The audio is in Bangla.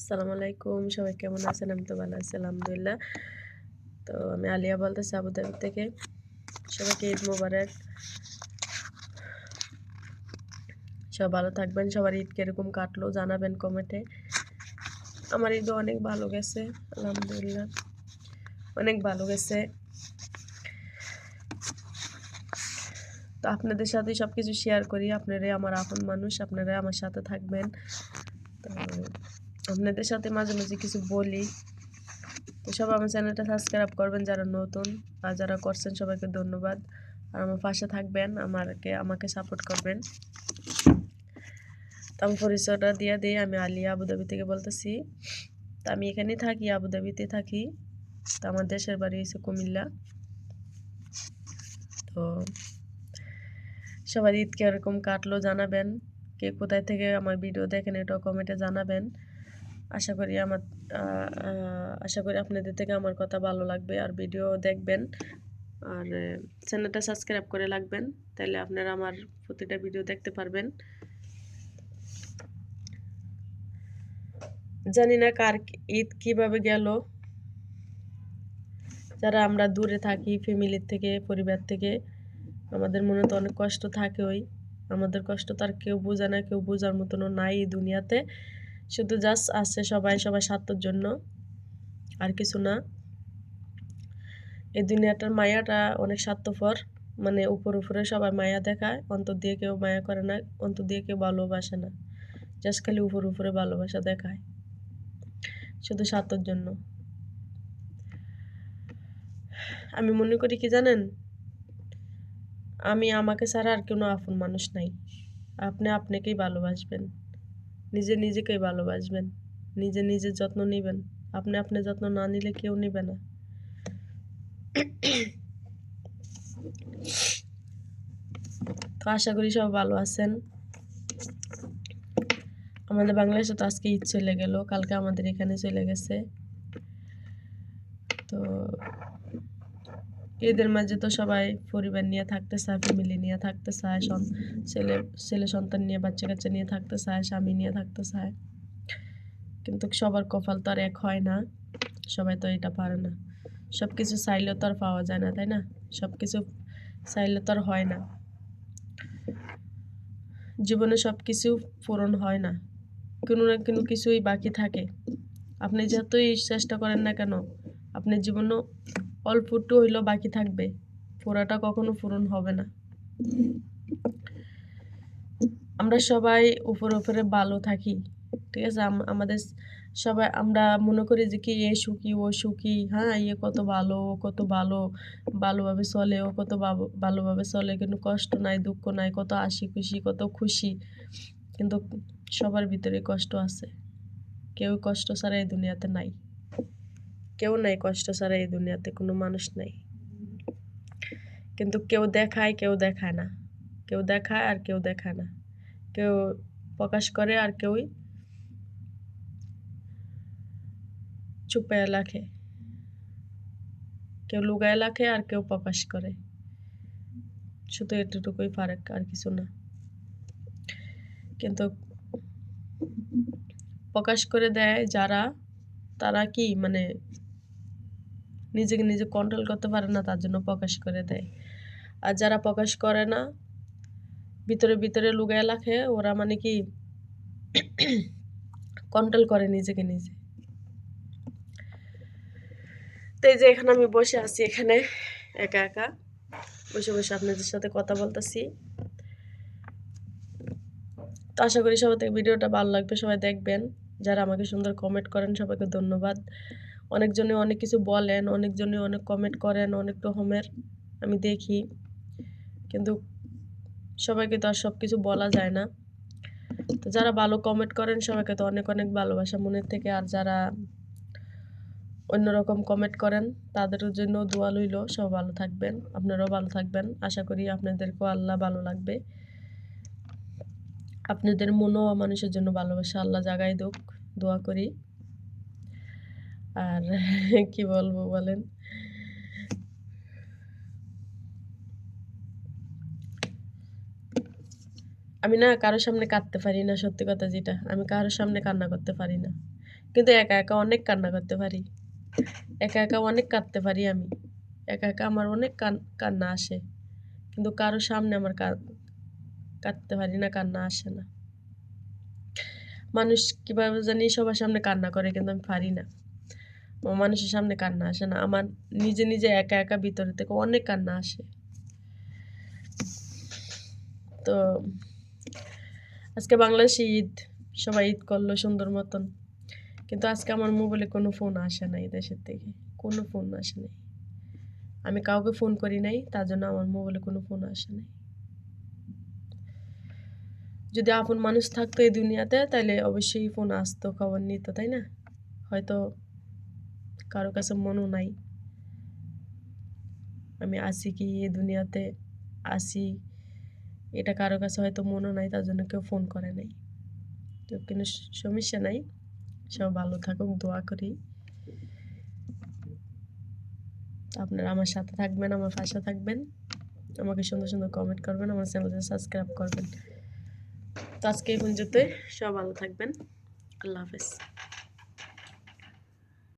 আসসালামু আলাইকুম, সবাই কেমন আছেন? আমি তো ভালো আছি, আলহামদুলিল্লাহ। তো আমি আলিয়া বলতেছি আবুধাবি থেকে। সবাইকে ঈদ মোবারক। সব ভালো থাকবেন, সবার ঈদ কীরকম কাটলো জানাবেন কমেন্টে। আমার ঈদও অনেক ভালো গেছে, আলহামদুলিল্লাহ। অনেক ভালো গেছে। তো আপনাদের সাথে সব কিছু শেয়ার করি, আপনারাই আমার আপন মানুষ, আপনারাই আমার সাথে থাকবেন। তো আপনাদের সাথে মাঝে মাঝে কিছু বলি। তো সব আমার চ্যানেলটা সাবস্ক্রাইব করবেন যারা নতুন আর যারা করছেন সবাইকে ধন্যবাদ। আর আমার পাশে থাকবেন আমাকে আমাকে সাপোর্ট করবেন। তো আমি পরিচয়টা দিয়ে দিই, আমি আলিয়া আবুধাবি থেকে বলতেছি। তো আমি এখানেই থাকি, আবুধাবিতে থাকি। তো আমার দেশের বাড়ি হচ্ছে কুমিল্লা। তো সবাই ঈদ কীরকম কাটলো, জানাবেন। কে কোথায় থেকে আমার ভিডিও দেখেন এটাও কমেন্টে জানাবেন। আশা করি আমার আশা করি আপনাদের থেকে আমার কথা ভালো লাগবে আর ভিডিও দেখবেন। আর চ্যানেলটা সাবস্ক্রাইব করে রাখবেন তাহলে আপনারা আমার প্রতিটা ভিডিও দেখতে পারবেন। জানি না কার ঈদ কীভাবে গেল। যারা আমরা দূরে থাকি ফ্যামিলির থেকে, পরিবার থেকে, আমাদের মনে তো অনেক কষ্ট থাকে ওই আমাদের কষ্ট তার কেউ বোঝে না, কেউ বোঝার মতনও নাই এই দুনিয়াতে। শুধু জাস্ট আছে সবাই সবাই স্বার্থর জন্য। আর কিছু না। এই দুনিয়াটার মায়াটা অনেক স্বার্থপর। মানে উপর উপরে সবাই মায়া দেখায়, অন্তর দিয়ে কেউ মায়া করে না, অন্তর দিয়ে কেউ ভালোবাসে না। জাস্ট খালি উপর উপরে ভালোবাসা দেখায়। শুধু স্বার্থর জন্য। আমি মনে করি কি জানেন? আমি আমাকে ছাড়া আর কোনো আপন মানুষ নাই। আপনি আপনাকেই ভালোবাসবেন। নিজে নিজেকেই ভালোবাসবেন। নিজে নিজে যত্ন নেবেন। আপনি আপনি যত্ন না নিলে কেউ নেবে না। তো আশা করি সব ভালো আছেন। আমাদের বাংলাদেশে তো আজকে ঈদ চলে গেল। কালকে আমাদের এখানে চলে গেছে তো ঈদের মাঝে তো সবাই পরিবার নিয়ে থাকতে চায় ফ্যামিলি নিয়ে থাকতে চায় ছেলে ছেলে সন্তান নিয়ে, বাচ্চা কাচ্চা নিয়ে থাকতে চায় স্বামী নিয়ে থাকতে চায় কিন্তু সবার কপাল তো আর এক হয় না, সবাই তো এটা পারে না। সব কিছু চাইলেও তো আর পাওয়া যায় না, তাই না? সব কিছু চাইলে তো আর হয় না। জীবনে সব কিছু পূরণ হয় না, কোনো না কোনো কিছুই বাকি থাকে। আপনি যতই চেষ্টা করেন না কেন, আপনার জীবনও অল্পটু হইলেও বাকি থাকবে। পুরাটা কখনো পূরণ হবে না। আমরা সবাই উপরে উপরে ভালো থাকি, ঠিক আছে? আমাদের সবাই, আমরা মনে করি যে কি, এ সুখী, ও সুখী। হ্যাঁ ইয়ে কত ভালো, ও কত ভালো, ভালোভাবে চলে, ও কত ভালোভাবে চলে, কিন্তু কষ্ট নাই, দুঃখ নাই, কত হাসি খুশি, কত খুশি। কিন্তু সবার ভিতরে কষ্ট আছে। কেউ কষ্ট ছাড়া এই দুনিয়াতে নাই। কেউ নাই কষ্ট ছাড়া এই দুনিয়াতে, কোনো মানুষ নাই। কিন্তু কেউ দেখায় কেউ দেখায় না। কেউ দেখায় আর কেউ দেখায় না। কেউ প্রকাশ করে আর কেউই চুপায় লাখে কেউ লুগায় লাখে আর কেউ প্রকাশ করে। শুধু এতটুকুই ফারাক, আর কিছু না। কিন্তু প্রকাশ করে দেয় যারা, তারা কি মানে নিজেকে নিজে কন্ট্রোল করতে পারে না, তার জন্য প্রকাশ করে দেয়। আর যারা প্রকাশ করে না, ভিতরে ভিতরে লুগায় লাখে ওরা মানে কি কন্ট্রোল করে নিজেকে নিজে। তো এই যে এখানে আমি বসে আছি এখানে, একা একা। বসে বসে আপনাদের সাথে কথা বলতেছি। তো আশা করি সবাই ভিডিওটা ভালো লাগবে, সবাই দেখবেন। যারা আমাকে সুন্দর কমেন্ট করেন, সবাইকে ধন্যবাদ। অনেকজনে অনেক কিছু বলেন, অনেকজনে অনেক কমেন্ট করেন, অনেক রকমের আমি দেখি। কিন্তু সবাইকে তো আর সব কিছু বলা যায় না। তো যারা ভালো কমেন্ট করেন, সবাইকে তো অনেক অনেক ভালোবাসা মনের থেকে। আর যারা অন্যরকম কমেন্ট করেন, তাদের জন্য দোয়া লইল সব ভালো থাকবেন, আপনারাও ভালো থাকবেন। আশা করি আপনাদেরকেও আল্লাহ ভালো লাগবে। আপনাদের মনও মানুষের জন্য ভালোবাসা আল্লাহ জাগাই দুক, দোয়া করি। আর কি বলব বলেন? আমি না কারোর সামনে কাঁদতে পারি না, সত্যি কথা যেটা। আমি কারোর সামনে কান্না করতে পারি না। কিন্তু একা একা অনেক কান্না করতে পারি। একা একা অনেক কাঁদতে পারি আমি। একা একা আমার অনেক কান, কান্না আসে। কিন্তু কারও সামনে আমার কাঁদতে পারি না, কান্না আসে না। মানুষ কীভাবে জানি সবার সামনে কান্না করে, কিন্তু আমি পারি না। মানুষের সামনে কান্না আসে না। আমার নিজে নিজে একা একা ভিতরে থেকে অনেক কান্না আসে। তো আজকে বাংলাদেশে ঈদ, সবাই ঈদ করল সুন্দর মতন। কিন্তু আজকে আমার মোবাইলে কোনো ফোন আসে নাই দেশের থেকে। কোনো ফোন আসে নাই। আমি কাউকে ফোন করি নাই, তার জন্য আমার মোবাইলে কোনো ফোন আসে নাই। যদি আপন মানুষ থাকতো এই দুনিয়াতে, তাহলে অবশ্যই ফোন আসতো, খবর নিত, তাই না? হয়তো কারও কাছে মনও নাই। আমি আসি কি এ দুনিয়াতে? আসি এটা কারও কাছে হয়তো মনও নাই, তার জন্য কেউ ফোন করে নাই। তো কিন্তু সমস্যা নাই। সব ভালো থাকুক, দোয়া করি। আপনারা আমার সাথে থাকবেন, আমার পাশে থাকবেন। আমাকে সুন্দর সুন্দর কমেন্ট করবেন, আমার চ্যানেলটা সাবস্ক্রাইব করবেন। তো আজকে এই পর্যন্তই। সব ভালো থাকবেন। আল্লাহ হাফেজ।